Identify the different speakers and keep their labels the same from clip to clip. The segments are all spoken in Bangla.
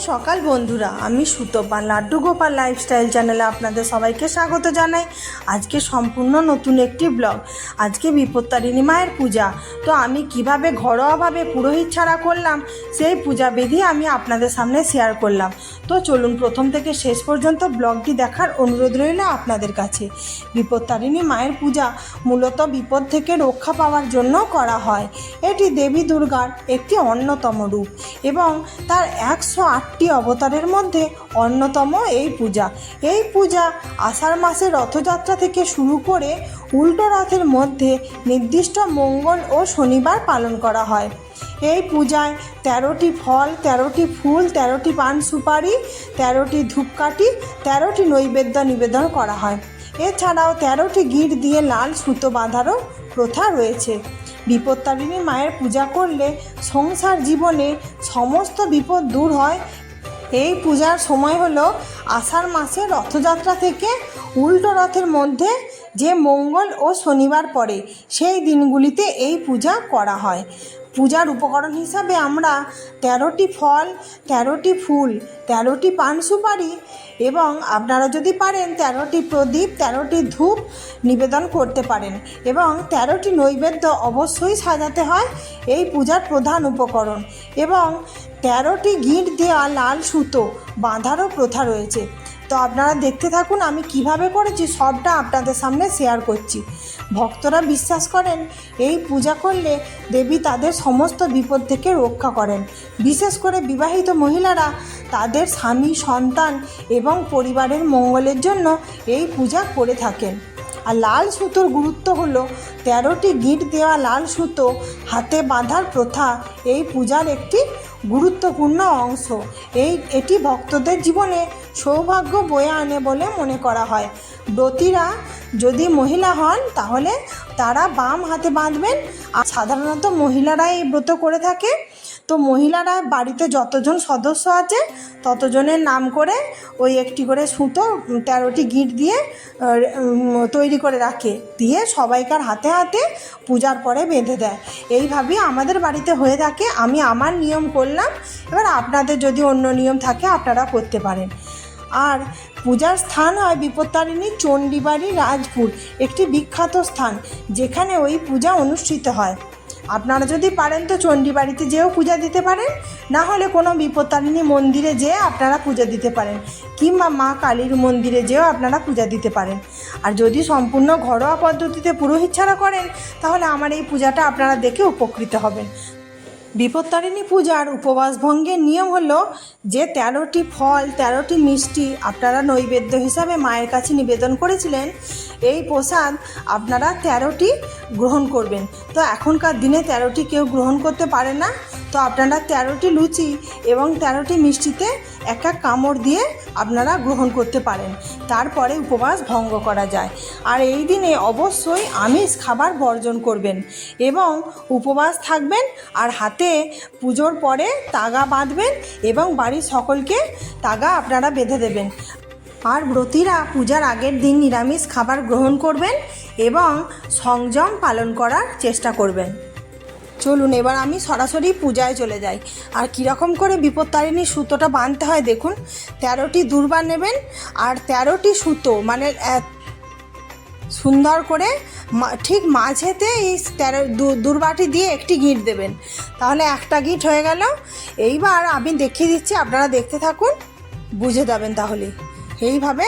Speaker 1: সকাল বন্ধুরা, আমি সুতপা লাড্ডু গোপাল লাইফস্টাইল চ্যানেলে আপনাদের সবাইকে স্বাগত জানাই। আজকে সম্পূর্ণ নতুন একটি ব্লগ আজকে বিপত্তারিণী মায়ের পূজা। তো আমি কীভাবে ঘরোয়াভাবে পুরোহিত ছাড়া করলাম, সেই পূজা বিধি আমি আপনাদের সামনে শেয়ার করলাম। তো চলুন প্রথম থেকে শেষ পর্যন্ত ব্লগটি দেখার অনুরোধ রইল আপনাদের কাছে। বিপত্তারিণী মায়ের পূজা মূলত বিপদ থেকে রক্ষা পাওয়ার জন্য করা হয়। এটি দেবী দুর্গার একটি অন্যতম রূপ এবং তার একশো আট আটটি অবতারের মধ্যে অন্যতম এই পূজা। এই পূজা আষাঢ় মাসের রথযাত্রা থেকে শুরু করে উল্টো রথের মধ্যে নির্দিষ্ট মঙ্গল ও শনিবার পালন করা হয়। এই পূজায় তেরোটি ফল, তেরোটি ফুল, তেরোটি পান সুপারি, তেরোটি ধূপকাঠি, তেরোটি নৈবেদ্য নিবেদন করা হয়। এছাড়াও তেরোটি গিট দিয়ে লাল সুতো বাঁধারও প্রথা রয়েছে। বিপত্তারিণী মায়ের পূজা করলে সংসার জীবনে সমস্ত বিপদ দূর হয়। এই পূজার সময় হলো আষাঢ় মাসে রথযাত্রা থেকে উল্টো রথের মধ্যে যে মঙ্গল ও শনিবার পড়ে, সেই দিনগুলিতে এই পূজা করা হয়। পূজার উপকরণ হিসাবে আমরা তেরোটি ফল, তেরোটি ফুল, তেরোটি পান সুপারি এবং আপনারা যদি পারেন তেরোটি প্রদীপ, তেরোটি ধূপ নিবেদন করতে পারেন এবং তেরোটি নৈবেদ্য অবশ্যই সাজাতে হয় এই পূজার প্রধান উপকরণ এবং তেরোটি গিঁট দেওয়া লাল সুতো বাঁধারও প্রথা রয়েছে। তো আপনারা দেখতে থাকুন আমি কীভাবে করেছি সবটা আপনাদের সামনে শেয়ার করছি। ভক্তরা বিশ্বাস করেন, এই পূজা করলে দেবী তাদের সমস্ত বিপদ থেকে রক্ষা করেন। বিশেষ করে বিবাহিত মহিলারা তাদের স্বামী, সন্তান এবং পরিবারের মঙ্গলের জন্য এই পূজা করে থাকেন। আর লাল সুতোর গুরুত্ব হলো তেরোটি গিঁট দেওয়া লাল সুতো হাতে বাঁধার প্রথা। এই পূজার একটি গুরুত্বপূর্ণ অংশ। এই, এটি ভক্তদের জীবনে সৌভাগ্য বয়ে আনে বলে মনে করা হয়। ব্রতীরা যদি মহিলা হন, তাহলে তারা বাম হাতে বাঁধবেন। আর সাধারণত মহিলারা এই ব্রত করে থাকে। তো মহিলারা বাড়িতে যতজন সদস্য আছে, ততজনের নাম করে ওই একটি করে সুতো তেরোটি গিঁট দিয়ে তৈরি করে রাখে। দিয়ে সবাইকার হাতে হাতে পূজার পরে বেঁধে দেয়। এইভাবেই আমাদের বাড়িতে হয়ে থাকে। আমি আমার নিয়ম করলাম। এবার আপনাদের যদি অন্য নিয়ম থাকে, আপনারা করতে পারেন। আর পূজার স্থান হয় বিপত্তারিণী চণ্ডীবাড়ি রাজপুর, একটি বিখ্যাত স্থান, যেখানে ওই পূজা অনুষ্ঠিত হয়। আপনারা যদি পারেন তো চণ্ডী বাড়িতে যেও পূজা দিতে পারেন, না হলে কোনো বিপত্তারিণী মন্দিরে যেয়ে আপনারা পূজা দিতে পারেন, কিংবা মা কালীর মন্দিরে যেও আপনারা পূজা দিতে পারেন। আর যদি সম্পূর্ণ ঘরোয়া পদ্ধতিতে পুরোহিত ছাড়া করেন, তাহলে আমার এই পূজাটা আপনারা দেখে উপকৃত হবেন। বিপত্তারিণী পূজার উপবাস ভঙ্গের নিয়ম হলো যে তেরোটি ফল, তেরোটি মিষ্টি আপনারা নৈবেদ্য হিসাবে মায়ের কাছে নিবেদন করেছিলেন। এই প্রসাদ আপনারা তেরোটি গ্রহণ করবেন। তো এখনকার দিনে তেরোটি কেউ গ্রহণ করতে পারে না। তো আপনারা তেরোটি লুচি এবং তেরোটি মিষ্টিতে এক এক কামড় দিয়ে আপনারা গ্রহণ করতে পারেন। তারপরে উপবাস ভঙ্গ করা যায়। আর এই দিনে অবশ্যই আমিষ খাবার বর্জন করবেন এবং উপবাস থাকবেন আর হাতে পুজোর পরে তাগা বাঁধবেন এবং বাড়ির সকলকে তাগা আপনারা বেঁধে দেবেন। আর ব্রতীরা পূজার আগের দিন নিরামিষ খাবার গ্রহণ করবেন এবং সংযম পালন করার চেষ্টা করবেন। চলুন, এবার আমি সরাসরি পূজায় চলে যাই। আর কীরকম করে বিপত্তারিণী সুতোটা বাঁধতে হয় দেখুন, তেরোটি দুর্বা নেবেন আর তেরোটি সুতো মানে সুন্দর করে ঠিক মাঝেতে এই তেরো দুর্বাটি দিয়ে একটি গিঁট দেবেন। তাহলে একটা গিঁট হয়ে গেল। এইবার আমি দেখিয়ে দিচ্ছি, আপনারা দেখতে থাকুন, বুঝে যাবেন তাহলে। এইভাবে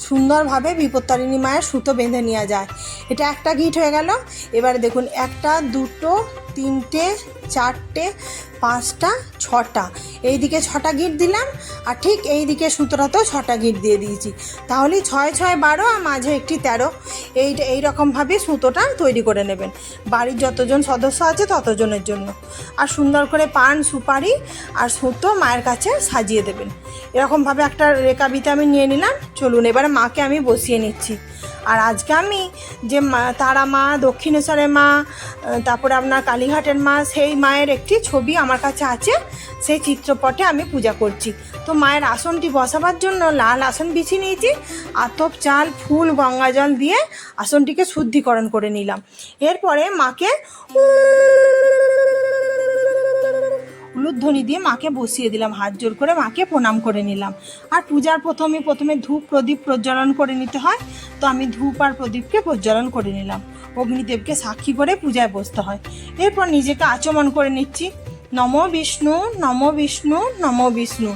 Speaker 1: সুন্দরভাবে বিপত্তারিণী মায়ের সুতো বেঁধে নেওয়া যায়। এটা একটা গিট হয়ে গেল। এবারে দেখুন, একটা, দুটো, তিনটে, চারটে, পাঁচটা, ছটা। এইদিকে ছটা গিট দিলাম আর ঠিক এই দিকে সুতোটাতেও ছটা গিট দিয়ে দিয়েছি। তাহলে ছয় ছয়, বারো আর মাঝে একটি তেরো। এই এইরকমভাবে সুতোটা তৈরি করে নেবেন। বাড়ির যতজন সদস্য আছে ততজনের জন্য। আর সুন্দর করে পান, সুপারি আর সুতো মায়ের কাছে সাজিয়ে দেবেন। এরকমভাবে একটা রেকাবিতে আমি নিয়ে নিলাম। চলুন, এবারে মাকে আমি বসিয়ে নিচ্ছি। আর আজকে আমি যে মা, তারা মা, দক্ষিণেশ্বরের মা তারপরে আপনার কালীঘাটের মা, সেই মায়ের একটি ছবি আমার কাছে আছে, সেই চিত্রপটে আমি পূজা করছি। তো মায়ের আসনটি বসাবার জন্য লাল আসন বিছিয়ে নিয়েছি, আতপ চাল, ফুল, গঙ্গা জল দিয়ে আসনটিকে শুদ্ধিকরণ করে নিলাম। এরপরে মাকে উলুধ্বনি দিয়ে মাকে বসিয়ে দিলাম, হাত জোর করে মাকে প্রণাম করে নিলাম। আর পূজার প্রথমে প্রথমে ধূপ প্রদীপ প্রজ্বলন করে নিতে হয়, তো আমি ধূপ আর প্রদীপকে প্রজ্বলন করে নিলাম। অগ্নিদেবকে সাক্ষী করে পূজায় বসতে হয়। এরপর নিজেকে আচমন করে নিচ্ছি। নম বিষ্ণু নম বিষ্ণু নম বিষ্ণু।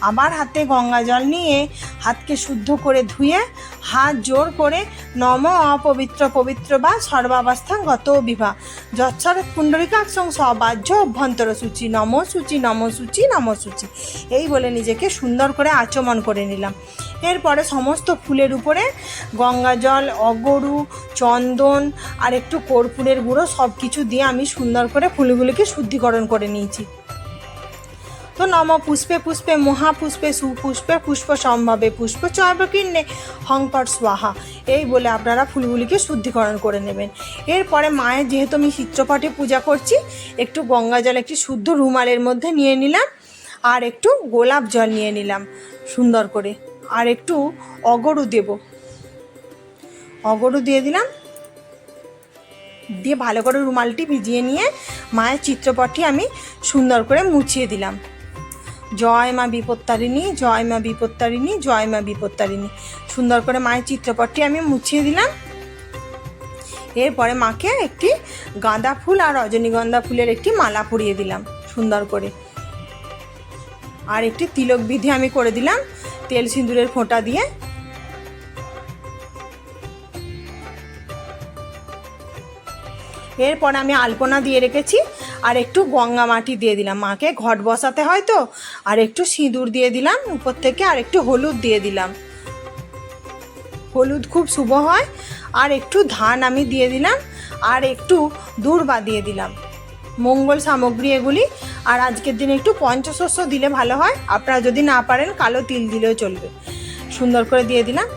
Speaker 1: আবার হাতে গঙ্গা জল নিয়ে হাতকে শুদ্ধ করে ধুয়ে, হাত জোর করে নম অপবিত্র পবিত্র বা সর্বাবস্থা গত বিভা। যৎসর কুণ্ডলিকাক্ষং সবাহ্য অভ্যন্তর সূচি, নম সূচি নম সূচি নম সূচি। এই বলে নিজেকে সুন্দর করে আচমন করে নিলাম। এরপরে সমস্ত ফুলের উপরে গঙ্গা জল, অগরু, চন্দন আর একটু কর্পূরের গুঁড়ো সব কিছু দিয়ে আমি সুন্দর করে ফুলগুলিকে শুদ্ধিকরণ করে নিয়েছি। তো নম পুষ্পে পুষ্পে মহাপুষ্পে সুপুষ্পে পুষ্প সম্ভবে পুষ্প চয়বকীর্ণে হংকর স্বাহা। এই বলে আপনারা ফুলগুলিকে শুদ্ধিকরণ করে নেবেন। এরপরে মায়ের যেহেতু আমি চিত্রপটে পূজা করছি, একটু গঙ্গা জল একটি শুদ্ধ রুমালের মধ্যে নিয়ে নিলাম আর একটু গোলাপ জল নিয়ে নিলাম সুন্দর করে। আর একটু অগরু দেব। অগরু দিয়ে দিলাম। দিয়ে ভালো করে রুমালটি ভিজিয়ে নিয়ে মায়ের চিত্রপটটি আমি সুন্দর করে মুছিয়ে দিলাম। জয় মা বিপত্তারিণী, জয় মা বিপত্তারিণী, জয় মা বিপত্তারিণী। সুন্দর করে মায়ের চিত্রপটটি আমি মুছিয়ে দিলাম। এরপরে মাকে একটি গাঁদা ফুল আর রজনীগন্ধা ফুলের একটি মালা পরিয়ে দিলাম সুন্দর করে। আর একটি তিলক বিধি আমি করে দিলাম তেল সিঁদুরের ফোঁটা দিয়ে। এরপর আমি আলপনা দিয়ে রেখেছি আর একটু গঙ্গা মাটি দিয়ে দিলাম। মাকে ঘট বসাতে হয় তো? আর একটু সিঁদুর দিয়ে দিলাম, উপর থেকে আর একটু হলুদ দিয়ে দিলাম। হলুদ খুব শুভ হয়। আর একটু ধান আমি দিয়ে দিলাম, আর একটু দূর্বা দিয়ে দিলাম। মঙ্গল সামগ্রী এগুলি। আর আজকের দিনে একটু পঞ্চশস্য দিলে ভালো হয়। আপনারা যদি না পারেন, কালো তিল দিলেও চলবে। সুন্দর করে দিয়ে দিলাম।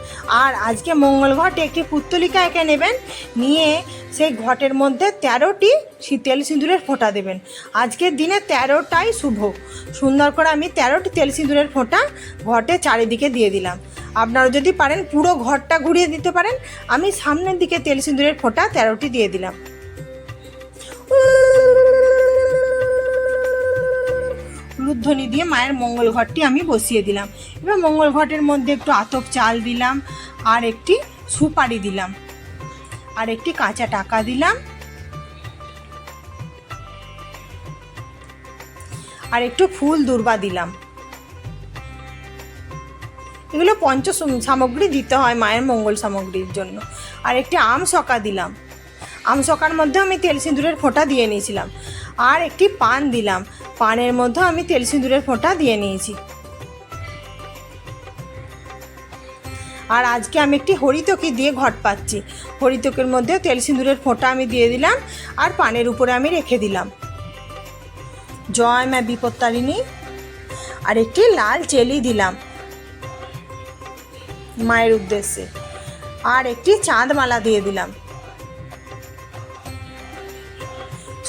Speaker 1: আর আজকে মঙ্গল ঘটে একটি পুত্তলিকা এঁকে নেবেন। নিয়ে সেই ঘটের মধ্যে তেরোটি তেল সিঁদুরের ফোঁটা দেবেন। আজকের দিনে তেরোটাই শুভ। সুন্দর করে আমি তেরোটি তেল সিঁদুরের ফোঁটা ঘটে চারিদিকে দিয়ে দিলাম। আপনারা যদি পারেন পুরো ঘরটা ঘুরিয়ে দিতে পারেন। আমি সামনের দিকে তেল সিঁদুরের ফোঁটা তেরোটি দিয়ে দিলাম। উলুধ্বনি দিয়ে মায়ের মঙ্গল ঘরটি আমি বসিয়ে দিলাম। এবার মঙ্গল ঘটের মধ্যে একটু আতপ চাল দিলাম, আর একটি সুপারি দিলাম, আর একটি কাঁচা টাকা দিলাম, আর একটু ফুল দুর্বা দিলাম। এগুলো পঞ্চ সামগ্রী দিতে হয় মায়ের মঙ্গল সামগ্রীর জন্য। আর একটি আম সকা দিলাম। আম সকার মধ্যে আমি তেল সিঁদুরের ফোঁটা দিয়ে নিয়েছিলাম। আর একটি পান দিলাম। পানের মধ্যে আমি তেল সিঁদুরের ফোঁটা দিয়ে নিয়েছি। আর আজকে আমি একটি হরিতকি দিয়ে ঘট পাচ্ছি। হরিতকের মধ্যে তেল সিঁদুরের ফোঁটা আমি দিয়ে দিলাম আর পানের উপরে আমি রেখে দিলাম। জয় মা বিপত্তারিণী। আর একটি লাল চেলি দিলাম মায়ের উদ্দেশ্যে। আর একটি চাঁদমালা দিয়ে দিলাম।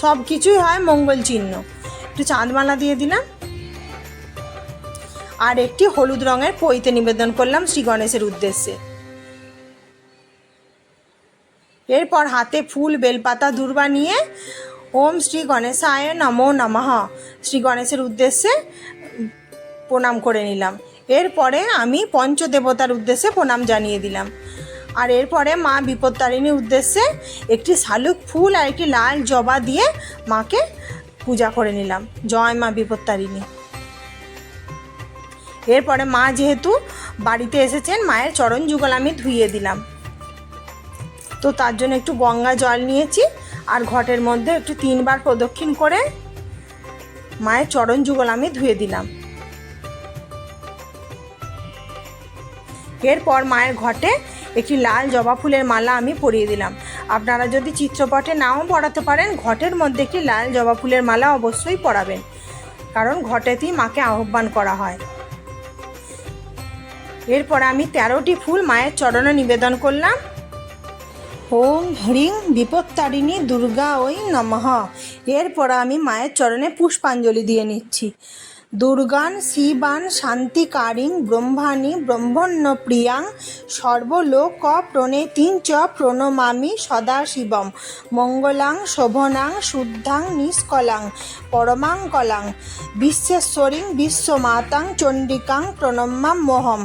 Speaker 1: সব কিছুই হয় মঙ্গল চিহ্ন। একটু চাঁদমালা দিয়ে দিলাম। আর একটি হলুদ রঙের পইতে নিবেদন করলাম শ্রী গণেশের উদ্দেশ্যে। এরপর হাতে ফুল, বেলপাতা, দূর্বা নিয়ে ওম শ্রী গণেশায় নমো নমঃ শ্রী গণেশের উদ্দেশ্যে প্রণাম করে নিলাম। এরপরে আমি পঞ্চদেবতার উদ্দেশ্যে প্রণাম জানিয়ে দিলাম। আর এরপরে মা বিপত্তারিণীর উদ্দেশ্যে একটি শালুক ফুল আর একটি লাল জবা দিয়ে মাকে পূজা করে নিলাম। জয় মা বিপত্তারিণী। এরপরে মা যেহেতু বাড়িতে এসেছেন, মায়ের চরণ যুগল আমি ধুইয়ে দিলাম। তো তার জন্য একটু গঙ্গা জল নিয়েছি আর ঘটের মধ্যে একটু তিনবার প্রদক্ষিণ করে মায়ের চরণ যুগল আমি ধুয়ে দিলাম। এরপর মায়ের ঘটে একটি লাল জবা ফুলের মালা আমি পরিয়ে দিলাম। আপনারা যদি চিত্রপটে নাও পড়াতে পারেন, ঘটের মধ্যে একটি লাল জবা ফুলের মালা অবশ্যই পরাবেন কারণ ঘটেতেই মাকে আহ্বান করা হয়। এরপর আমি তেরোটি ফুল মায়ের চরণে নিবেদন করলাম। ওম হ্রিং বিপত্তারিণী দুর্গা ওই নমঃ। এরপর আমি মায়ের চরণে পুষ্পাঞ্জলি দিয়ে নিচ্ছি। দুর্গান, শিবান শান্তিকারিং ব্রহ্মাণী ব্রহ্মণ্য প্রিয়াং সর্বলোক প্রণেতিং চ প্রণমামি সদাশিবম, মঙ্গলাং, শোভনাং, শুদ্ধাং, নিষ্কলাং পরমাং কলাং বিশ্বেশ্বরীং, বিশ্বমাতাং, চণ্ডিকাং প্রণম্যাম মোহম।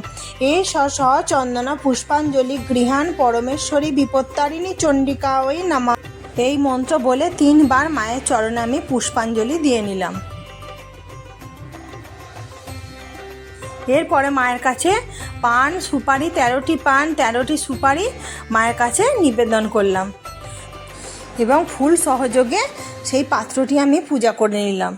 Speaker 1: এ স স চন্দনা পুষ্পাঞ্জলি গৃহান পরমেশ্বরী বিপত্তারিণী চণ্ডিকা ওই নামা। এই মন্ত্র বলে তিনবার মায়ের চরণে আমি পুষ্পাঞ্জলি দিয়ে নিলাম। এরপরে মায়ের কাছে পান সুপারি, তেরোটি পান, তেরোটি সুপারি মায়ের কাছে নিবেদন করলাম। এবং ফুল সহযোগে সেই পাত্রটি আমি পূজা করে নিলাম।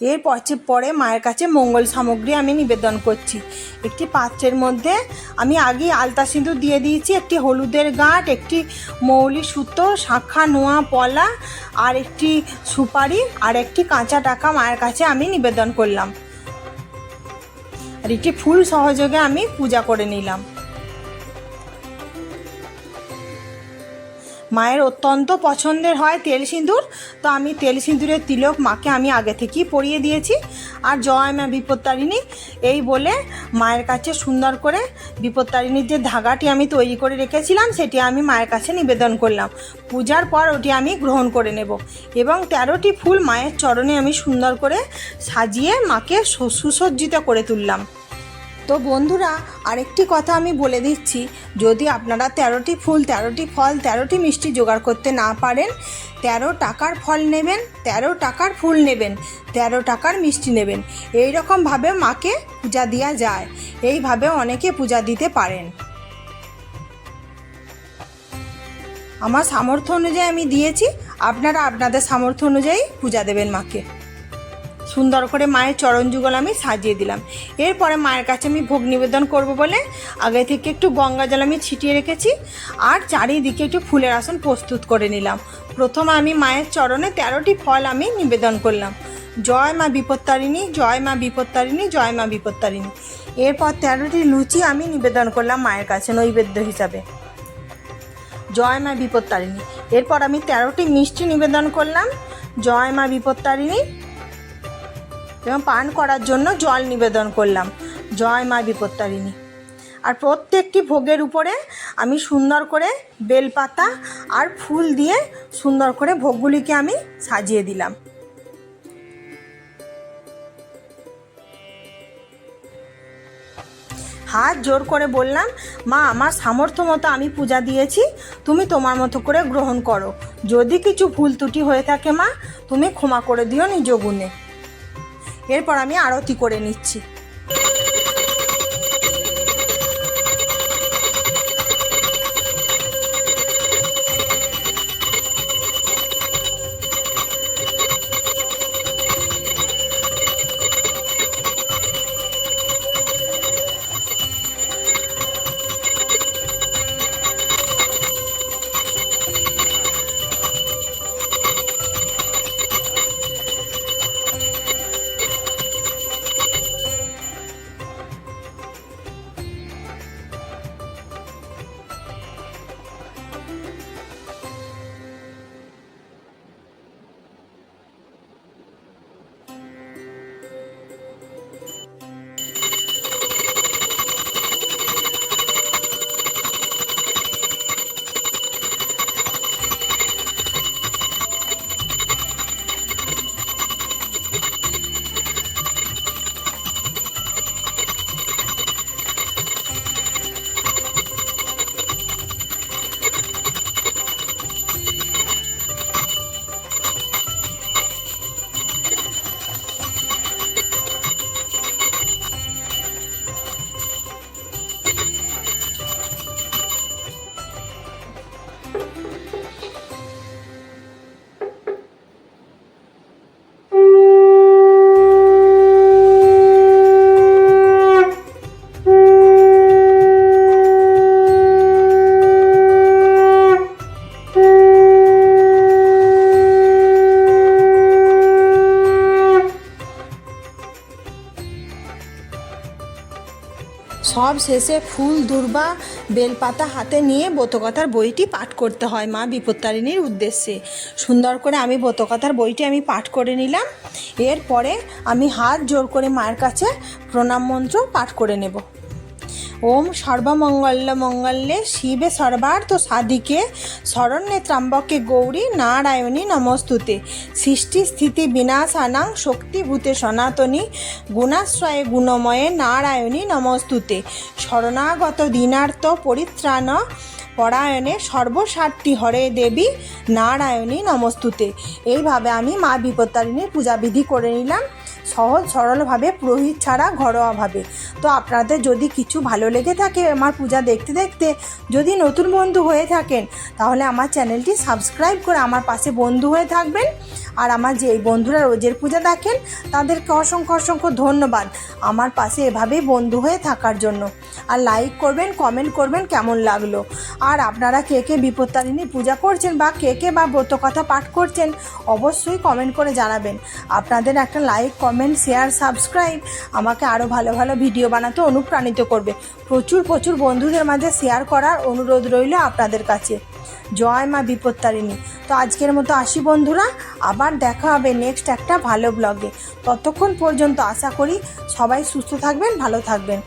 Speaker 1: এর পরে মায়ের কাছে মঙ্গল সামগ্রী আমি নিবেদন করছি। একটি পাত্রের মধ্যে আমি আগেই আলতা সিঁদুর দিয়ে দিয়েছি, একটি হলুদের গাঁট, একটি মৌলি সুতো, শাঁখা, নোয়া, পলা আর একটি সুপারি আর একটি কাঁচা টাকা মায়ের কাছে আমি নিবেদন করলাম। আর একটি ফুল সহযোগে আমি পূজা করে নিলাম। মায়ের অত্যন্ত পছন্দের হয় তেল সিঁদুর। তো আমি তেল সিঁদুরের তিলক মাকে আমি আগে থেকেই পরিয়ে দিয়েছি। আর জয় মা বিপত্তারিণী, এই বলে মায়ের কাছে সুন্দর করে বিপত্তারিণীর যে ধাগাটি আমি তৈরি করে রেখেছিলাম, সেটি আমি মায়ের কাছে নিবেদন করলাম। পূজার পর ওটি আমি গ্রহণ করে নেব। এবং তেরোটি ফুল মায়ের চরণে আমি সুন্দর করে সাজিয়ে মাকে সুসজ্জিত করে তুললাম। তো বন্ধুরা, আরেকটি কথা আমি বলে দিচ্ছি। যদি আপনারা তেরোটি ফুল, তেরোটি ফল, তেরোটি মিষ্টি জোগাড় করতে না পারেন, তেরো টাকার ফল নেবেন, তেরো টাকার ফুল নেবেন, তেরো টাকার মিষ্টি নেবেন। এই রকমভাবে মাকে পূজা দেওয়া যায়। এইভাবে অনেকে পূজা দিতে পারেন। আমার সামর্থ্য অনুযায়ী আমি দিয়েছি। আপনারা আপনাদের সামর্থ্য অনুযায়ী পূজা দেবেন মাকে। সুন্দর করে মায়ের চরণ যুগল আমি সাজিয়ে দিলাম। এরপরে মায়ের কাছে আমি ভোগ নিবেদন করব বলে আগে থেকে একটু গঙ্গা জল আমি ছিটিয়ে রেখেছি আর চারিদিকে একটু ফুলের আসন প্রস্তুত করে নিলাম। প্রথমে আমি মায়ের চরণে তেরোটি ফল আমি নিবেদন করলাম। জয় মা বিপত্তারিণী, জয় মা বিপত্তারিণী, জয় মা বিপত্তারিণী। এরপর তেরোটি লুচি আমি নিবেদন করলাম মায়ের কাছে নৈবেদ্য হিসাবে। জয় মা বিপত্তারিণী। এরপর আমি তেরোটি মিষ্টি নিবেদন করলাম। জয় মা বিপত্তারিণী এবং পান করার জন্য জল নিবেদন করলাম। জয় মা বিপত্তারিণী। আর প্রত্যেকটি ভোগের উপরে আমি সুন্দর করে বেলপাতা আর ফুল দিয়ে সুন্দর করে ভোগগুলিকে আমি সাজিয়ে দিলাম। হাত জোর করে বললাম, মা, আমার সামর্থ্য মতো আমি পূজা দিয়েছি, তুমি তোমার মতো করে গ্রহণ করো। যদি কিছু ভুল ত্রুটি হয়ে থাকে মা, তুমি ক্ষমা করে দিও নিজ গুণে। এরপর আমি আরতি করে নিচ্ছি? শেষে ফুল, দুর্বা, বেলপাতা হাতে নিয়ে ব্রতকথার বইটি পাঠ করতে হয় মা বিপত্তারিণীর উদ্দেশ্যে। সুন্দর করে আমি ব্রতকথার বইটি আমি পাঠ করে নিলাম। এরপরে আমি হাত জোর করে মায়ের কাছে প্রণাম মন্ত্র পাঠ করে নেব। ওম সর্বমঙ্গল্য মঙ্গলে শিবে সর্বার্থ সাধিকে, শরণ্যে ত্রাম্বকে গৌরী নারায়ণী নমস্তুতে। সৃষ্টি স্থিতি বিনাশানাং শক্তিভূতে সনাতনী, গুণাশ্রয়ে গুণময়ে নারায়ণী নমস্তুতে। শরণাগত দীনার্থ পরিত্রাণ পরায়ণে সর্বস্বার্থী হরে দেবী নারায়ণী নমস্তুতে। এইভাবে আমি মা বিপত্তারিণীর পূজাবিধি করে নিলাম। সহজ সরলভাবে, পুরোহিত ছাড়া ঘরোয়াভাবে। তো আপনাদের যদি কিছু ভালো লেগে থাকে আমার পূজা দেখতে দেখতে, যদি নতুন বন্ধু হয়ে থাকেন, তাহলে আমার চ্যানেলটি সাবস্ক্রাইব করে আমার পাশে বন্ধু হয়ে থাকবেন। আর আমার যে বন্ধুরা রোজের পূজা দেখেন, তাদেরকে অসংখ্য অসংখ্য ধন্যবাদ আমার পাশে এভাবেই বন্ধু হয়ে থাকার জন্য। আর লাইক করবেন কমেন্ট করবেন কেমন লাগল? আর আপনারা কে কে বিপত্তারিণী পূজা করছেন বা কে কে বা ব্রতকথা পাঠ করছেন, অবশ্যই কমেন্ট করে জানাবেন। আপনাদের একটা লাইক কমেন্ট শেয়ার সাবস্ক্রাইব আমাকে আরও ভালো ভালো ভিডিও বানাতে অনুপ্রাণিত করবে। প্রচুর প্রচুর বন্ধুদের মাঝে শেয়ার করার অনুরোধ রইল আপনাদের কাছে। জয় মা বিপত্তারিণী তো আজকের মতো আসি বন্ধুরা, আবার দেখা হবে নেক্সট একটা ভালো ব্লগে ততক্ষণ পর্যন্ত আশা করি সবাই সুস্থ থাকবেন, ভালো থাকবেন।